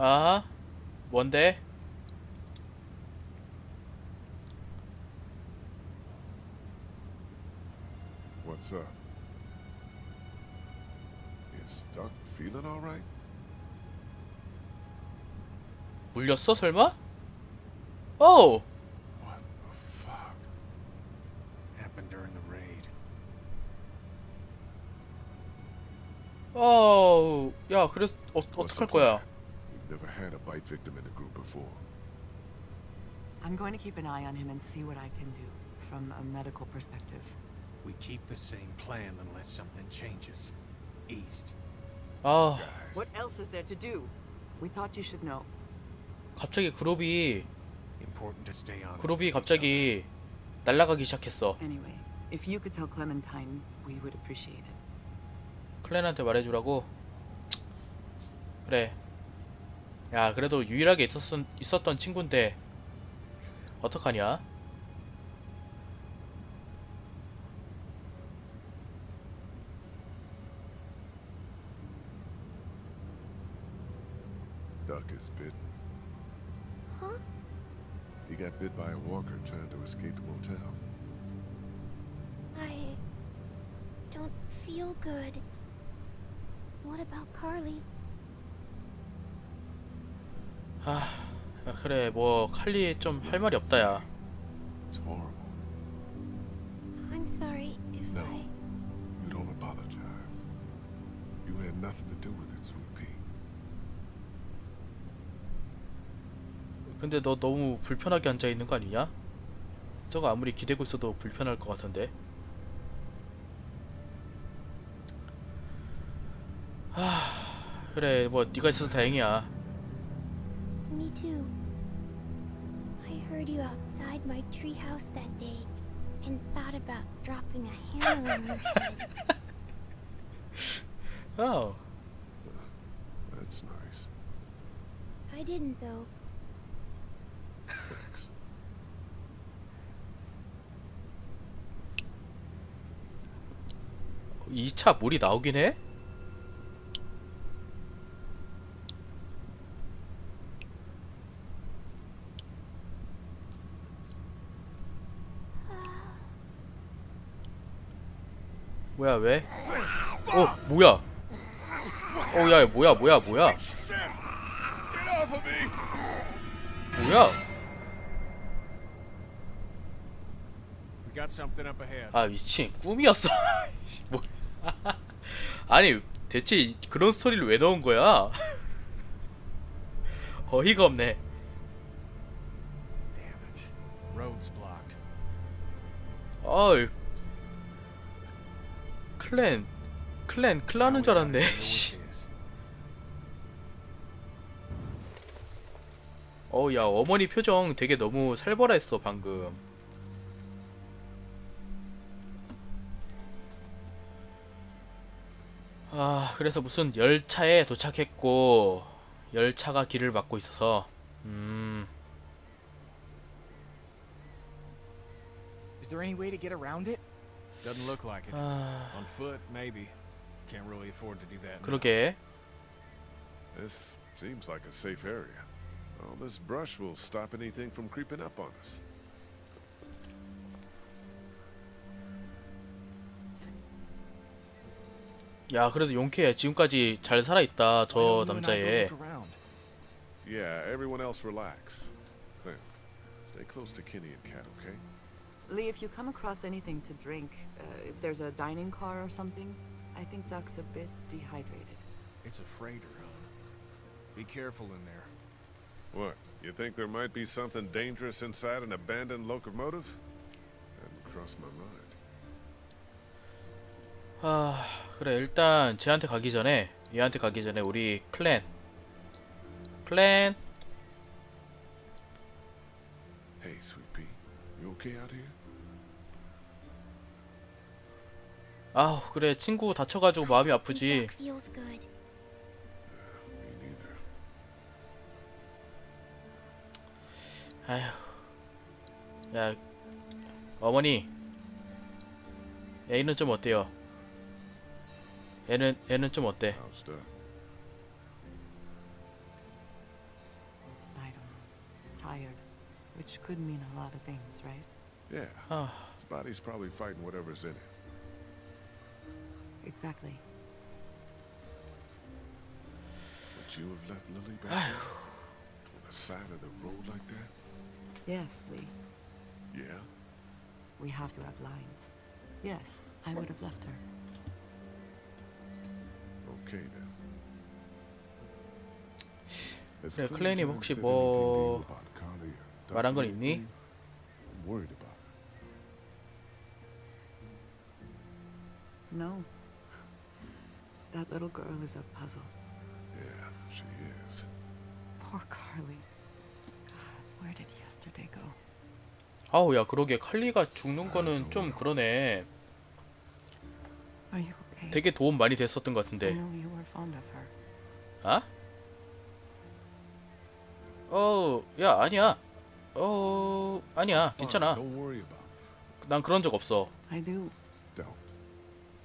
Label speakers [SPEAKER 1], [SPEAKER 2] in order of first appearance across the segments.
[SPEAKER 1] 아 뭔데?
[SPEAKER 2] What's up? Is Duck feeling all right?
[SPEAKER 1] 물렸어 설마? 오!
[SPEAKER 2] What the fuck?
[SPEAKER 3] Happened during the raid.
[SPEAKER 1] 어, 야, 그래서 어, 어떡할 거야?
[SPEAKER 2] plan? You've never had a bite victim in the group before.
[SPEAKER 4] I'm going to keep an eye on him and see what I can do from a medical perspective.
[SPEAKER 3] We keep the same plan unless something changes. East.
[SPEAKER 1] 아,
[SPEAKER 2] Guys,
[SPEAKER 4] What else is there to do? We thought you should know.
[SPEAKER 1] 갑자기 그룹이
[SPEAKER 3] Important to stay honest.
[SPEAKER 1] 그룹이
[SPEAKER 3] with each
[SPEAKER 1] 갑자기 날아가기 시작했어.
[SPEAKER 4] Anyway, if you could tell Clementine, we would appreciate it.
[SPEAKER 1] 클랜한테 말해주라고. 그래. 야, 그래도 유일하게 있었던 있었던 친구인데 어떡하냐?
[SPEAKER 2] Duck is bitten.
[SPEAKER 5] Huh?
[SPEAKER 2] He got bit by a walker trying to escape the motel.
[SPEAKER 5] I don't feel good. What about Carly?
[SPEAKER 1] 아, 야, 그래 뭐 칼리 좀 할 말이 없다 야.
[SPEAKER 2] It's horrible.
[SPEAKER 5] I'm sorry if
[SPEAKER 2] No.
[SPEAKER 5] I.
[SPEAKER 2] You don't apologize. You had nothing to do with it, Sweet Pea.
[SPEAKER 1] 근데 너 너무 불편하게 앉아 있는 거 아니냐? 저거 아무리 기대고 있어도 불편할 것 같은데. 아, 그래 뭐 네가 있어서 다행이야.
[SPEAKER 5] Me too. I heard you outside my treehouse that day and thought about dropping a hammer on your head.
[SPEAKER 1] 어,
[SPEAKER 2] That's nice.
[SPEAKER 5] I didn't, though.
[SPEAKER 2] Thanks.
[SPEAKER 1] 이 차 물이 나오긴 해? 뭐야 왜? 어 뭐야? 어야 뭐야 뭐야 뭐야? 뭐야? 아 미친 꿈이었어. 뭐 아니 대체 그런 스토리를 왜 넣은 거야? 어이가 없네.
[SPEAKER 3] Damn
[SPEAKER 1] 클랜 클랜 클라는 줄 알았네.
[SPEAKER 3] Is.
[SPEAKER 1] 어우 야 어머니 표정 되게 너무 살벌했어 방금. 아 그래서 무슨 열차에 도착했고 열차가 길을 막고 있어서 음
[SPEAKER 3] Is there any way to get around it? Doesn't look like it.
[SPEAKER 1] 아,
[SPEAKER 3] On foot, maybe. Can't really afford to do that. now.
[SPEAKER 1] 그러게
[SPEAKER 2] This seems like a safe area. All this brush will stop anything from creeping up on us.
[SPEAKER 1] 야 그래도 용케 지금까지 잘 살아있다 저
[SPEAKER 3] Why don't you and I go
[SPEAKER 1] 남자애
[SPEAKER 3] look around?
[SPEAKER 2] Yeah, everyone else relax. Clint, stay close to Kenny and Kat, okay?
[SPEAKER 4] Lee, if you come across anything to drink, uh, if there's a dining car or something, I think Duck's a bit dehydrated.
[SPEAKER 3] It's a freighter, huh? Be careful in there.
[SPEAKER 2] What? You think there might be something dangerous inside an abandoned locomotive? Hadn't crossed my mind.
[SPEAKER 1] 아 그래 일단 쟤한테 가기 전에 얘한테 가기 전에 우리 클랜 클랜
[SPEAKER 2] Hey, Sweet Pea, you okay out here?
[SPEAKER 1] 아우 그래 친구 다쳐가지고 마음이 아프지. 아휴 야 어머니 애는 좀 어때요? 애는 애는 좀 어때? 아,
[SPEAKER 2] body's probably fighting whatever's in it.
[SPEAKER 4] Exactly.
[SPEAKER 2] Would you have left Lily back there? On the side of the road like that?
[SPEAKER 4] Yes, Lee.
[SPEAKER 2] Yeah?
[SPEAKER 4] We have to have lines. Yes, I would have left her.
[SPEAKER 2] Okay then. Has
[SPEAKER 1] 그래,
[SPEAKER 2] Clementine
[SPEAKER 1] 클레인이 혹시
[SPEAKER 2] said
[SPEAKER 1] 뭐
[SPEAKER 2] anything to you about Carly or Doc
[SPEAKER 1] 말한 건
[SPEAKER 2] or
[SPEAKER 1] 있니?
[SPEAKER 2] anything? I'm worried about her.
[SPEAKER 4] No. That little girl is a puzzle.
[SPEAKER 2] Yeah, she is.
[SPEAKER 4] Poor Carly. God, where did yesterday go?
[SPEAKER 1] 아우 야 그러게 칼리가 죽는 거는 좀 그러네.
[SPEAKER 4] Are you okay?
[SPEAKER 1] 되게 도움 많이 됐었던 것
[SPEAKER 4] I
[SPEAKER 1] 같은데.
[SPEAKER 4] know you were fond of her.
[SPEAKER 1] 아? 어, 야 아니야. 어, 아니야.
[SPEAKER 2] Fine,
[SPEAKER 1] 괜찮아.
[SPEAKER 2] Don't worry about it.
[SPEAKER 1] 난 그런 적 없어.
[SPEAKER 4] I do.
[SPEAKER 2] Don't.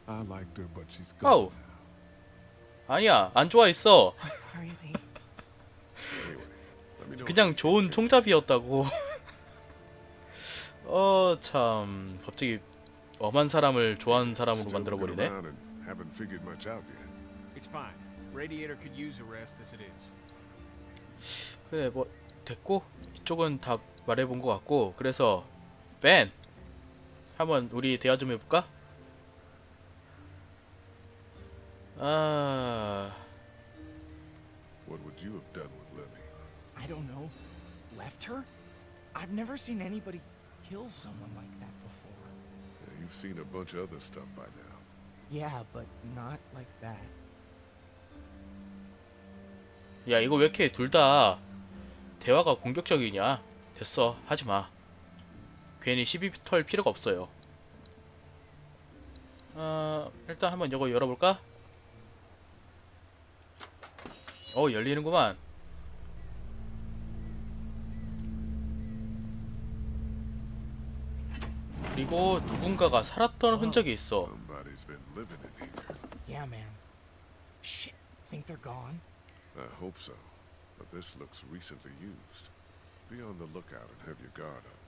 [SPEAKER 2] I liked her, but she's
[SPEAKER 1] Oh.
[SPEAKER 2] gone now.
[SPEAKER 1] 아니야. 안 좋아했어. 그냥 좋은. 총잡이였다고. 어, 참 갑자기 엄한 사람을 좋아하는 사람으로
[SPEAKER 2] Still
[SPEAKER 1] 만들어
[SPEAKER 2] looking
[SPEAKER 1] 버리네.
[SPEAKER 2] around and haven't figured much out yet.
[SPEAKER 3] It's fine. Radiator could use a rest as it is.
[SPEAKER 1] 그래 뭐 됐고 이쪽은 다 말해본 것 같고 그래서 벤 한번 우리 대화 좀 해볼까? 아
[SPEAKER 2] What would you have done with Lily?
[SPEAKER 6] I don't know. Left her? I've never seen anybody kill someone like that before.
[SPEAKER 2] Yeah, you've seen a bunch of other stuff by now.
[SPEAKER 6] Yeah, but not like that.
[SPEAKER 1] 야 이거 왜 이렇게 둘 다 대화가 공격적이냐? 됐어 하지 마. 괜히 시비 털 필요가 없어요. 어 일단 한번 이거 열어볼까? 어 열리는구만. 그리고 누군가가 살았던 흔적이 있어.
[SPEAKER 2] Somebody's been living in here.
[SPEAKER 6] Yeah, man. Shit. Think they're gone?
[SPEAKER 2] I hope so. But this looks recently used. Be on the lookout and have your guard up.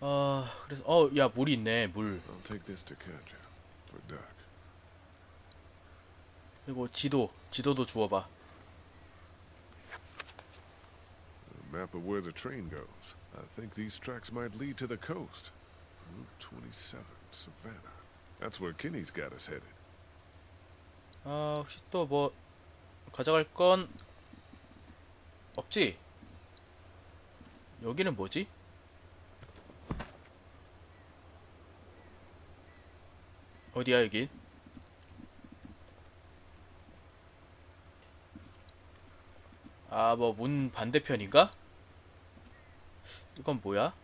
[SPEAKER 1] 아 그래서 어야 물이 있네 물.
[SPEAKER 2] I'll take this to Doc.
[SPEAKER 1] 그리고 지도 지도도 주워봐.
[SPEAKER 2] A map of where the train goes. I think these tracks might lead to the coast. Route 27, Savannah. That's where Kinney's got us headed.
[SPEAKER 1] 아 혹시 또 뭐 가져갈 건 없지? 여기는 뭐지? 어디야 여긴? 아뭐 문 반대편인가? 이건 뭐야?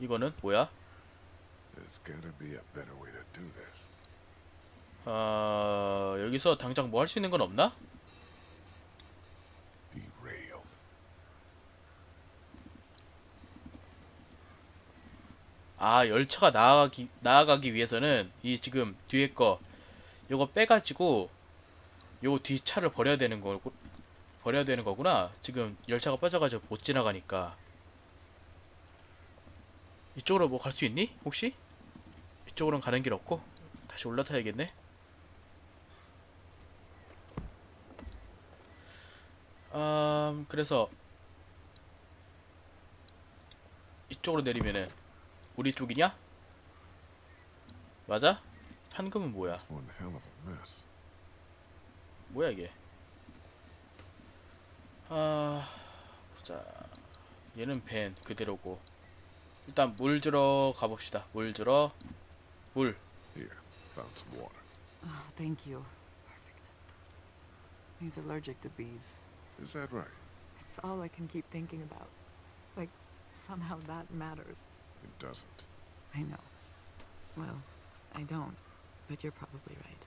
[SPEAKER 1] 이거는 뭐야? 아 여기서 당장 뭐 할 수 있는 건 없나? 아 열차가 나아가기 나아가기 위해서는 이 지금 뒤에 거 요거 빼가지고 요거 뒤 차를 버려야 되는 거고 버려야 되는 거구나. 지금 열차가 빠져가지고 못 지나가니까. 이쪽으로 뭐 갈 수 있니? 혹시? 이쪽으로는 가는 길 없고? 다시 올라타야겠네. 음 그래서 이쪽으로 내리면은 우리 쪽이냐? 맞아? 현금은 뭐야? 뭐야 이게? 아 보자. 얘는 벤 그대로고. 일단 물 주러 가봅시다. 물 주러 물.
[SPEAKER 2] Here, found some water.
[SPEAKER 4] Oh, thank you. Perfect. He's allergic to bees.
[SPEAKER 2] Is that right?
[SPEAKER 4] It's all I can keep thinking about. Like, somehow that matters.
[SPEAKER 2] It doesn't.
[SPEAKER 4] I know. Well, I don't. But you're probably right.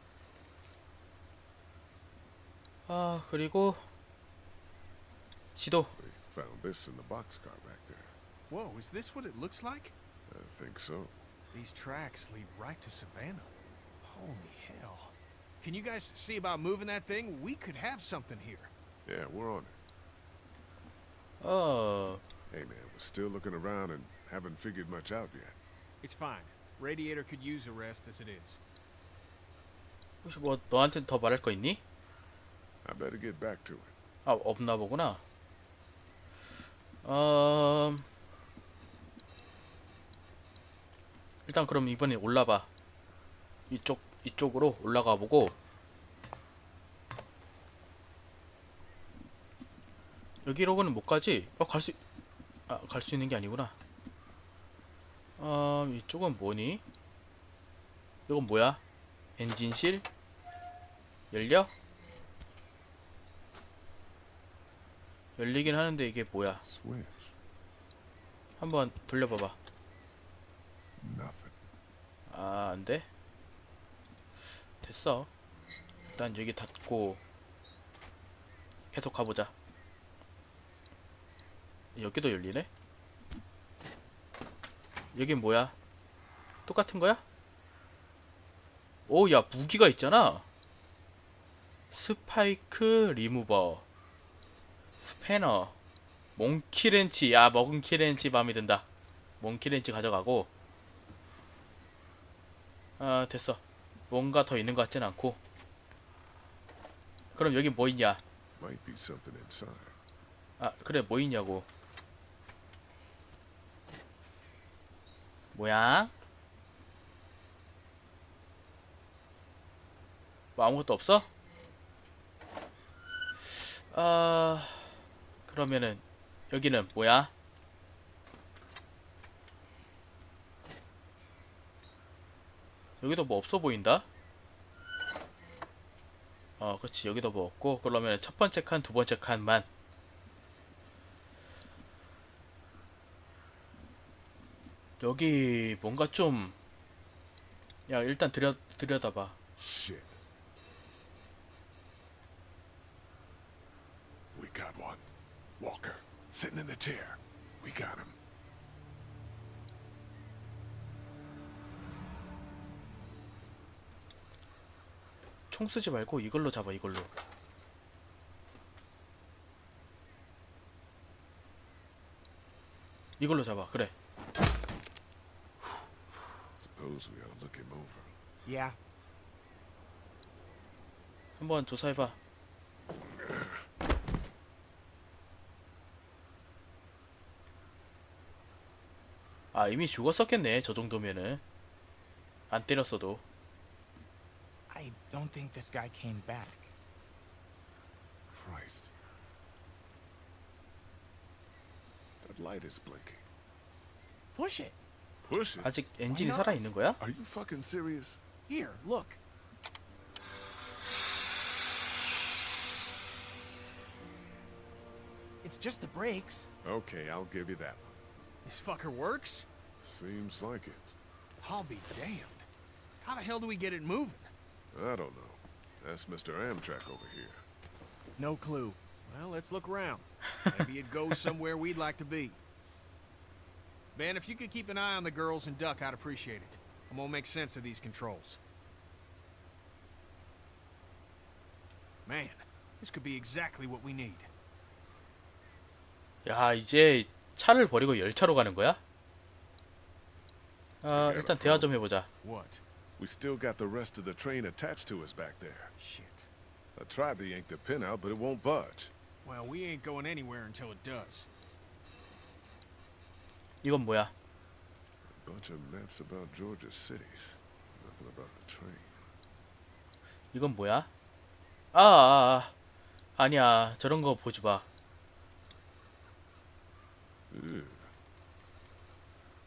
[SPEAKER 1] 아 그리고 지도.
[SPEAKER 2] We found this in the boxcar back there.
[SPEAKER 3] Whoa, is this what it looks like?
[SPEAKER 2] I think so.
[SPEAKER 3] These tracks lead right to Savannah. Holy hell. Can you guys see about moving that thing? We could have something here.
[SPEAKER 2] Yeah, we're on it.
[SPEAKER 1] 어,
[SPEAKER 2] Hey man, we're still looking around and haven't figured much out yet.
[SPEAKER 3] It's fine. Radiator could use a rest as it is.
[SPEAKER 1] 혹시 뭐 너한테 더 말할 거 있니?
[SPEAKER 2] I better get back to it.
[SPEAKER 1] 아 없나 보구나. 음... 일단 그럼 이번에 올라봐. 이쪽 이쪽으로 올라가 보고 여기로는 못 가지? 어, 갈 수, 아, 갈 수 있는 게 아니구나. 음, 이쪽은 뭐니? 이건 뭐야? 엔진실? 열려? 열리긴 하는데 이게 뭐야? 한번 돌려봐봐. 아, 안 돼? 됐어. 일단 여기 닫고 계속 가보자. 여기도 열리네? 여긴 뭐야? 똑같은 거야? 오, 야, 무기가 있잖아. 스파이크 리무버. 스패너. 몽키렌치. 야, 먹은 키렌치 마음에 든다. 몽키렌치 가져가고. 아 됐어 뭔가 더 있는 것 같진 않고 그럼 여기 뭐 있냐. 아 그래 뭐 있냐고 뭐야? 뭐 아무것도 없어? 아 그러면은 여기는 뭐야? 여기도 뭐 없어 보인다? 어 그렇지. 여기도 뭐 없고 그러면 첫 번째 칸 두 번째 칸만 여기 뭔가 좀 야 일단 들여 들여다봐
[SPEAKER 2] Shit. We got one. Walker, sitting in the chair. We got him.
[SPEAKER 1] 총 쓰지 말고 이걸로 잡아 이걸로 이걸로 잡아 그래
[SPEAKER 2] Suppose we ought to look him over.
[SPEAKER 6] Yeah.
[SPEAKER 1] 한번 조사해봐 아 이미 죽었었겠네 저 정도면은 안 때렸어도
[SPEAKER 6] I don't think this guy came back.
[SPEAKER 2] Christ. That light is blinking.
[SPEAKER 6] Push it.
[SPEAKER 2] Push it.
[SPEAKER 1] 아직 엔진이
[SPEAKER 6] not?
[SPEAKER 1] 살아있는 거야?
[SPEAKER 2] Are you fucking serious?
[SPEAKER 6] Here, look. It's just the brakes.
[SPEAKER 2] Okay, I'll give you that one.
[SPEAKER 3] This fucker works?
[SPEAKER 2] Seems like it.
[SPEAKER 3] I'll be damned. How the hell do we get it moving?
[SPEAKER 2] I don't know. That's Mr. Amtrak over here.
[SPEAKER 6] No clue.
[SPEAKER 3] Well, let's look around. Maybe it goes somewhere we'd like to be. Ben, if you could keep an eye on the girls and Duck, I'd appreciate it. I'm gonna make sense of these controls. Man, this could be exactly what we need.
[SPEAKER 1] 야 이제 차를 버리고 열차로 가는 거야? 아 일단 대화 좀 해보자
[SPEAKER 3] What?
[SPEAKER 2] We still got the rest of the train attached to us back there.
[SPEAKER 3] Shit.
[SPEAKER 2] I tried to yank the pin out, but it won't budge.
[SPEAKER 3] Well, we ain't going anywhere until it does.
[SPEAKER 1] 이건 뭐야?
[SPEAKER 2] Bunch of maps about Georgia's cities. Nothing about the train.
[SPEAKER 1] 이건 뭐야? 아, 아, 아 아니야 저런 거 보지 마
[SPEAKER 2] Ew.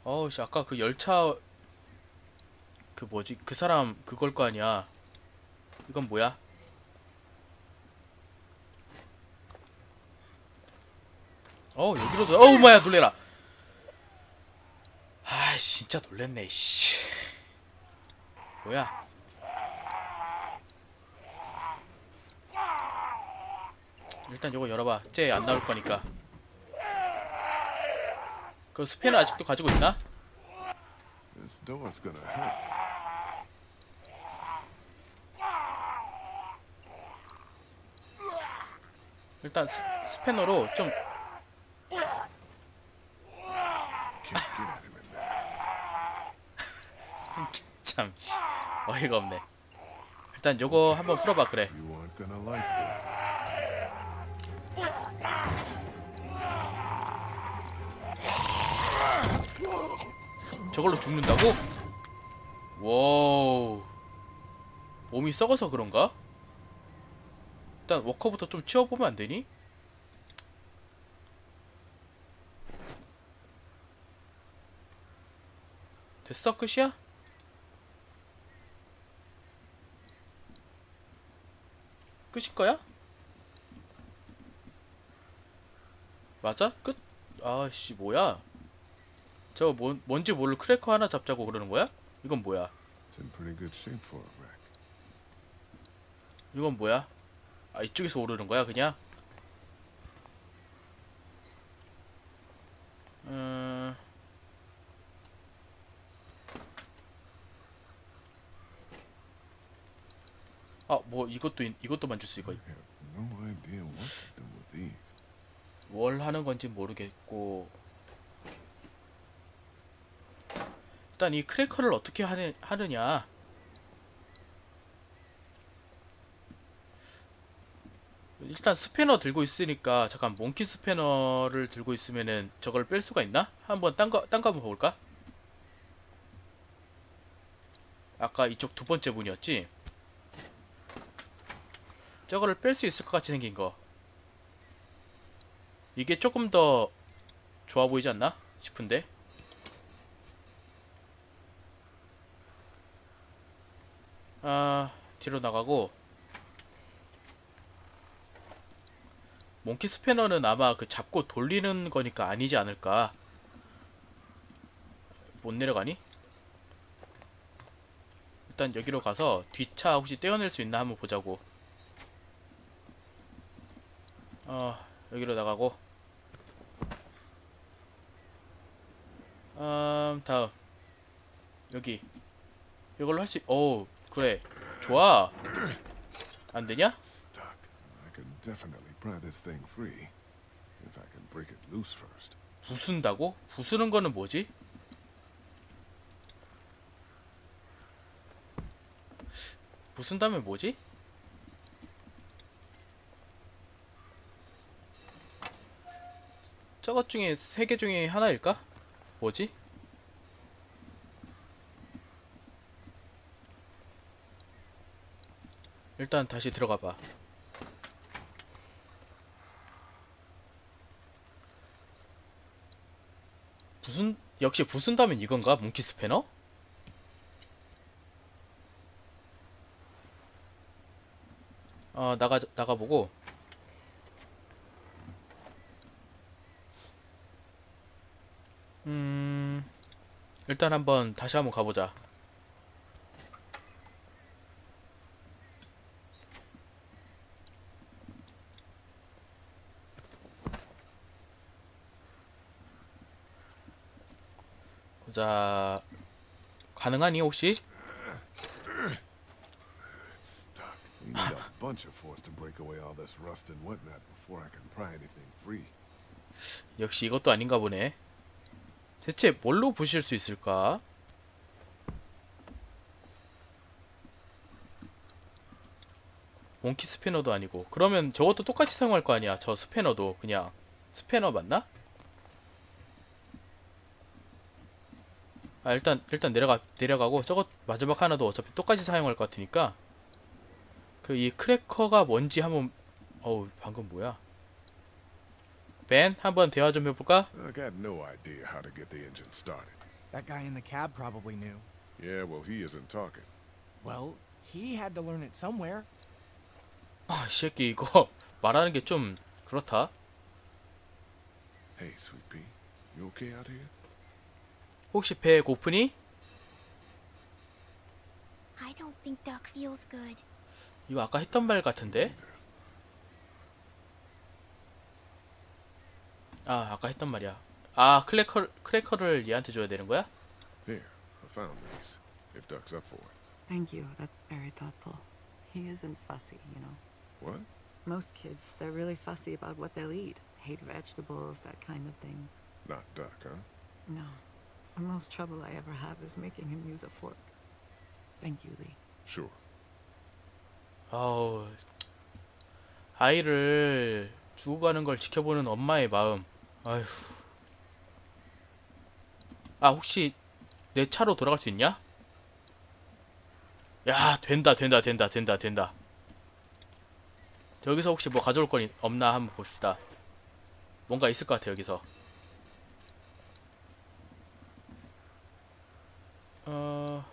[SPEAKER 1] 어우씨 아까 그 열차 그 뭐지 그 사람 그걸 거 아니야 이건 뭐야? 어 여기로도 어우 마야 놀래라 아 진짜 놀랬네 씨. 뭐야? 일단 이거 열어봐. 쟤 안 나올 거니까. 그 스패너 아직도 가지고 있나? 일단 스, 스패너로 좀
[SPEAKER 2] Can't get at him in there.
[SPEAKER 1] 참, 씨, 어이가 없네. 일단 요거 한번 풀어봐, 그래. 저걸로 죽는다고? 와우. 몸이 썩어서 그런가? 일단 워커부터 좀 치워보면 안 되니? 됐어? 끝이야? 끝일 거야? 맞아? 끝? 아씨 뭐야? 저거 뭔, 뭔지 모를 크래커 하나 잡자고 그러는 거야? 이건 뭐야? 이건 뭐야? 아 이쪽에서 오르는 거야 그냥? 음... 아 뭐 이것도 있- 이것도 만질 수
[SPEAKER 2] I have no idea what to do with these.
[SPEAKER 1] 뭘 하는 건지 모르겠고 일단 이 크래커를 어떻게 하느, 하느냐 일단 스패너 들고 있으니까 잠깐 몽키 스패너를 들고 있으면은 저걸 뺄 수가 있나? 한번 딴거 딴거 한번 볼까? 아까 이쪽 두 번째 분이었지? 저거를 뺄 수 있을 것 같이 생긴 거. 이게 조금 더 좋아 보이지 않나 싶은데? 아 뒤로 나가고. 몽키 스패너는 아마 그 잡고 돌리는 거니까 아니지 않을까. 못 내려가니? 일단 여기로 가서 뒷차 혹시 떼어낼 수 있나 한번 보자고 어 여기로 나가고 음 다음 여기 이걸로 할수 오 그래 좋아 안 되냐?
[SPEAKER 2] Stuck. I can definitely pry this thing free. If I can break it loose first.
[SPEAKER 1] 부순다고? 부수는 거는 뭐지? 부순다면 뭐지? 저것 중에 세 개 중에 하나일까? 뭐지? 일단 다시 들어가 봐. 부순 역시 부순다면 이건가? 몽키 스패너? 어 나가 나가 보고 일단 한번 다시 한번 가보자. 보자 가능하니 혹시?
[SPEAKER 2] Stuck. We need a bunch of force to break away all this rust and whatnot before I can pry anything free.
[SPEAKER 1] 역시 이것도 아닌가 보네. 대체 뭘로 부실 수 있을까? 몽키 스패너도 아니고. 그러면 저것도 똑같이 사용할 거 아니야. 저 스패너도. 그냥 스패너 맞나? 아 일단 일단 내려가 내려가고 저것 마지막 하나도 어차피 똑같이 사용할 것 같으니까. 그 이 크래커가 뭔지 한번 어우 방금 뭐야 벤 한번 대화 좀 해볼까?
[SPEAKER 2] I got no idea how to get the engine started.
[SPEAKER 6] That guy in the cab probably knew.
[SPEAKER 2] Yeah, well, he isn't talking.
[SPEAKER 6] Well, he had to learn it somewhere.
[SPEAKER 1] 아, 이 새끼 이거 말하는 게 좀 그렇다.
[SPEAKER 2] Hey, Sweet Pea, you okay out here?
[SPEAKER 1] 혹시 배 고프니?
[SPEAKER 5] I don't think Duck feels good.
[SPEAKER 1] 이거 아까 했던 말 같은데? 아, 아까 했던 말이야. 아, 크래커 크래커를 얘한테 줘야 되는 거야?
[SPEAKER 2] Here, I found these, if Duck's up for it.
[SPEAKER 4] Thank you. That's very thoughtful. He isn't fussy, you know.
[SPEAKER 2] What?
[SPEAKER 4] Most kids, they're really fussy about what they'll eat. Hate vegetables, that kind of thing.
[SPEAKER 2] Not Duck, huh?
[SPEAKER 4] No. The most trouble I ever have is making him use a fork. Thank you, Lee.
[SPEAKER 2] Sure.
[SPEAKER 1] 아우 아이를 죽어가는 걸 지켜보는 엄마의 마음. 아휴. 아 혹시 내 차로 돌아갈 수 있냐? 야 된다 된다 된다 된다 된다. 여기서 혹시 뭐 가져올 건 있- 없나 한번 봅시다. 뭔가 있을 것 같아 여기서. 어.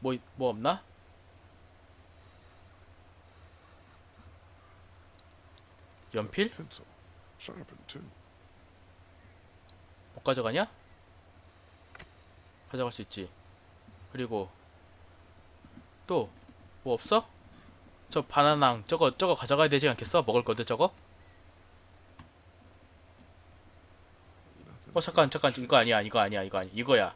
[SPEAKER 1] 뭐, 있- 뭐 없나? 연필? 못 가져가냐? 가져갈 수 있지. 그리고 또 뭐 없어? 저 바나낭 저거 저거 가져가야 되지 않겠어? 먹을 건데 저거? 어 잠깐 잠깐 이거 아니야 이거 아니야 이거 아니야 이거야.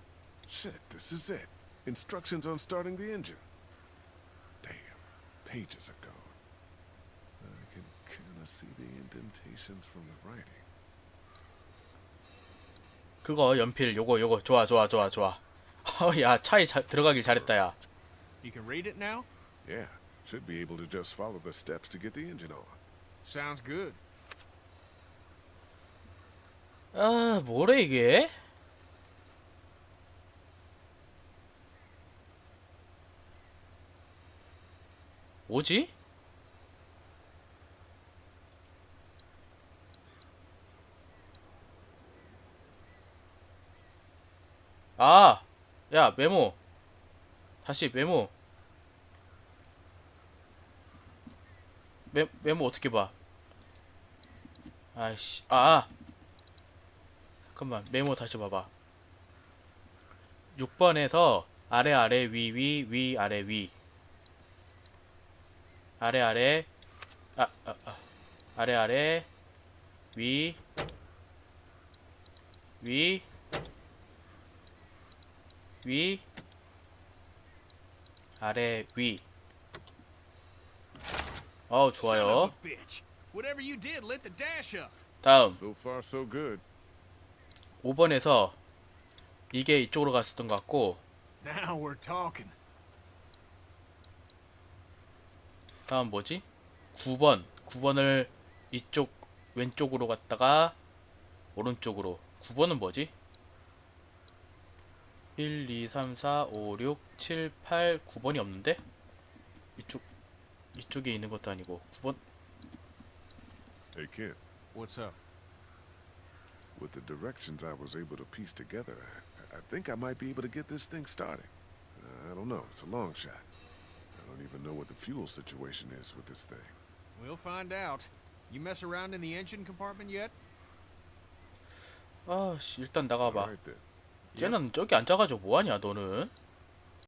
[SPEAKER 2] Shit, this is it. Instructions on starting the engine. Damn, pages are gone. I can kind of see the indentations from the writing.
[SPEAKER 1] 그거 연필 요거 요거 좋아 좋아 좋아 좋아. 야 차에 자, 들어가길 잘했다 야.
[SPEAKER 3] You can read it now?
[SPEAKER 2] Yeah, should be able to just follow the steps to get the engine on.
[SPEAKER 3] Sounds good.
[SPEAKER 1] 아 뭐래 이게? 뭐지? 아, 야 메모. 다시 메모. 메 메모 어떻게 봐? 아이씨, 아. 잠깐만 메모 다시 봐봐 6번에서 아래 아래 위 위 위 아래 위 아래 아래 아, 아, 아. 아래 아래 위 위, 위, 아래, 위. 어우, 좋아요. 다음.
[SPEAKER 2] So far, so good.
[SPEAKER 1] 5번에서 이게 이쪽으로 갔었던 것 같고
[SPEAKER 3] Now we're talking.
[SPEAKER 1] 다음 뭐지? 9번 9번을 이쪽 왼쪽으로 갔다가 오른쪽으로 9번은 뭐지? 1, 2, 3, 4, 5, 6, 7, 8, 9번이 없는데? 이쪽 이쪽에 있는 것도 아니고 9번
[SPEAKER 2] Hey, kid,
[SPEAKER 3] What's up?
[SPEAKER 2] with the directions I was able to piece together, I, I think I might be able to get this thing started. Uh, I don't know. It's a long shot. I don't even know what the fuel situation is with this thing.
[SPEAKER 3] We'll find out. You mess around in the engine compartment yet?
[SPEAKER 1] 아, 씨, 일단 나가봐.
[SPEAKER 2] All right then.
[SPEAKER 1] 쟤는 저기 앉아가지고 뭐하냐 너는?